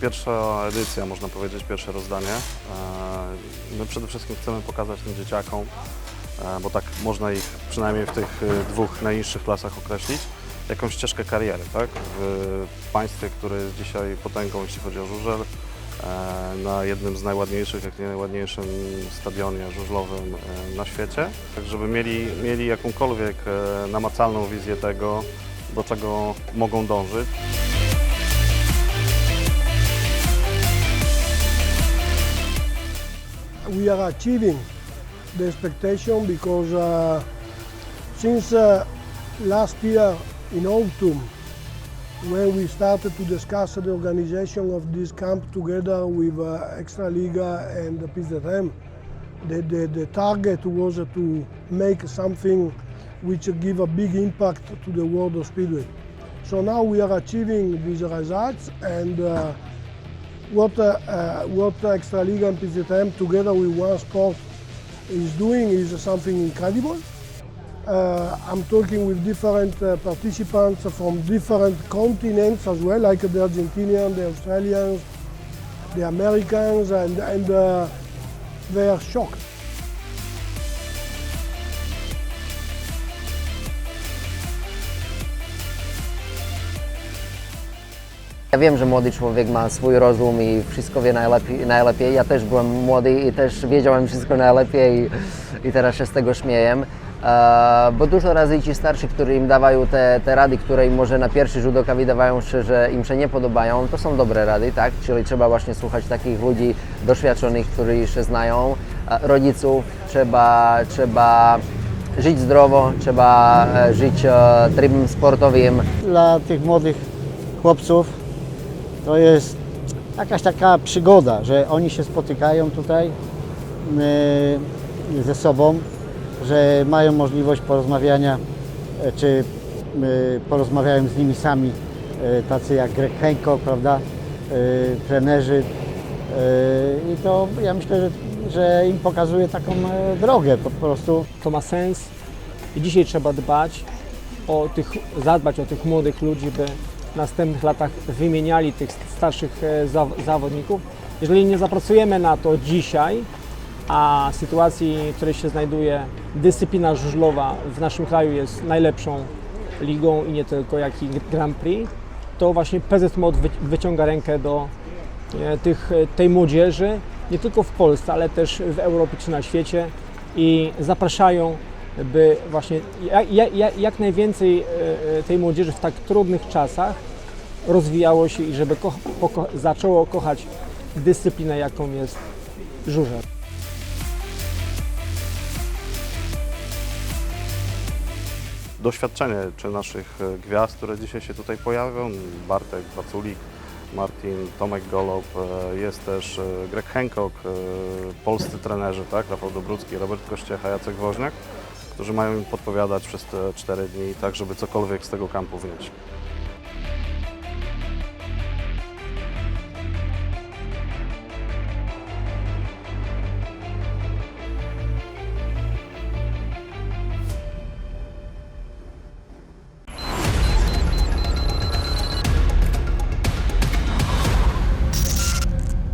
pierwsza edycja, można powiedzieć, pierwsze rozdanie. E, My przede wszystkim chcemy pokazać tym dzieciakom, e, bo tak można ich przynajmniej w tych e, dwóch najniższych klasach określić, jakąś ścieżkę kariery, tak? W państwie, które jest dzisiaj potęgą, jeśli chodzi o żużel, na jednym z najładniejszych, jak nie najładniejszym stadionie żużlowym na świecie, tak żeby mieli, mieli jakąkolwiek namacalną wizję tego, do czego mogą dążyć. We are achieving the expectation because uh, since uh, last year in autumn, when we started to discuss the organization of this camp together with uh, Extra Liga and the PZM, the, the, the target was to make something which give a big impact to the world of speedway. So now we are achieving these results and uh, what uh, uh, what Extraliga and PZM together with One Sport is doing is something incredible. Uh, I'm talking with different uh, participants from different continents as well, like the Argentinians, the Australians, the Americans, and, and uh, they are shocked. Ja wiem, że młody człowiek ma swój rozum i wszystko wie najlepiej. najlepiej. Ja też byłem młody i też wiedziałem wszystko najlepiej i, i teraz się z tego śmieję. E, bo dużo razy ci starsi, którzy im dawają te, te rady, które im może na pierwszy rzut oka wydawają się, że im się nie podobają, to są dobre rady, tak? Czyli trzeba właśnie słuchać takich ludzi doświadczonych, którzy się znają, e, rodziców, trzeba, trzeba żyć zdrowo, trzeba e, żyć e, trybem sportowym, dla tych młodych chłopców to jest jakaś taka przygoda, że oni się spotykają tutaj e, ze sobą, że mają możliwość porozmawiania, e, czy e, porozmawiają z nimi sami, e, tacy jak Greg Hancock, prawda, e, trenerzy. I to ja myślę, że, że im pokazuje taką drogę po prostu. to ma sens i dzisiaj trzeba dbać o tych, zadbać o tych młodych ludzi, by w następnych latach wymieniali tych starszych e, zaw- zawodników. Jeżeli nie zapracujemy na to dzisiaj, a sytuacji, w której się znajduje dyscyplina żużlowa w naszym kraju jest najlepszą ligą i nie tylko, jak i Grand Prix, to właśnie PZ Mod wy- wyciąga rękę do e, tych, e, tej młodzieży, nie tylko w Polsce, ale też w Europie czy na świecie i zapraszają, by właśnie jak, jak, jak najwięcej e, e, tej młodzieży w tak trudnych czasach rozwijało się i żeby ko- zaczęło kochać dyscyplinę, jaką jest żużel. doświadczenie czy naszych e, gwiazd, które dzisiaj się tutaj pojawią. Bartek Waculik, Martin, Tomek Golob, jest też Greg Hancock, polscy trenerzy, tak? Rafał Dobrucki, Robert Kościecha, Jacek Woźniak, którzy mają im podpowiadać przez te cztery dni, tak żeby cokolwiek z tego kampu wnieść.